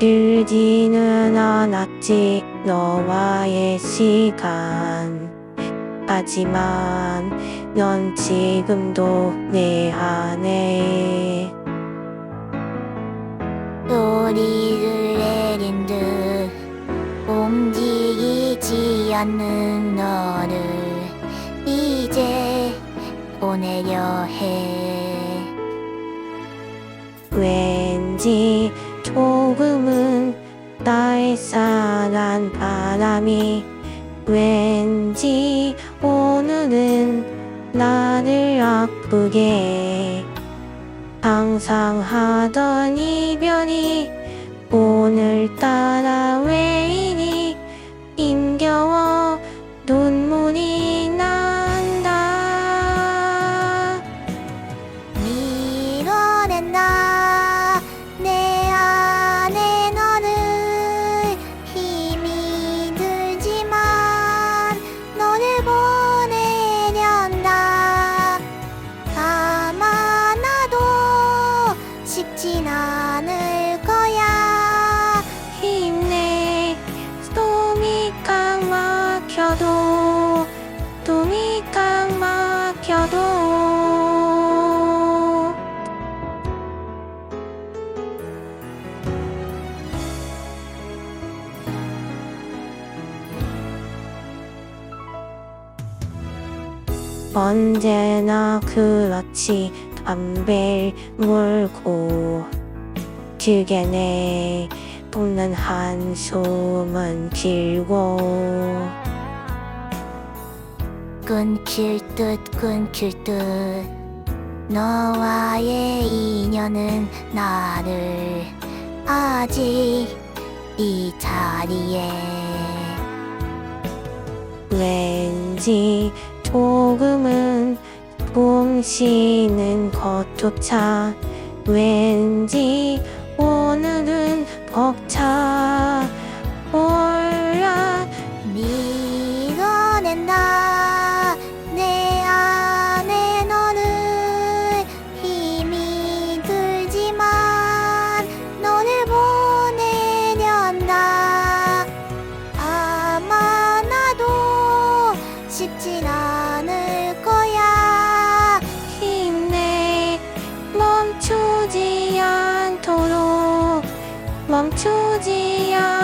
길지는 않았지 너와의 시간. 하지만 넌 지금도 내 안에 소리를 내린 듯 움직이지 않는 너를 이제 보내려 해. 왠지 조금은 날싸한 바람이 왠지 오늘은 나를 아프게 상상하던 이별이 오늘따라 왜 쉽진 않을 거야. 힘내. 숨이 꽉 막혀도 숨이 꽉 막혀도. 언제나 그렇지 담배를 물고 길게 내 뿜는 한숨은 길고 끊길 듯 끊길 듯. 너와의 인연은 나를 아직 이 자리에. 왠지 조금은 숨 쉬는 것조차 왠지 오늘은 벅차 멈추지 않.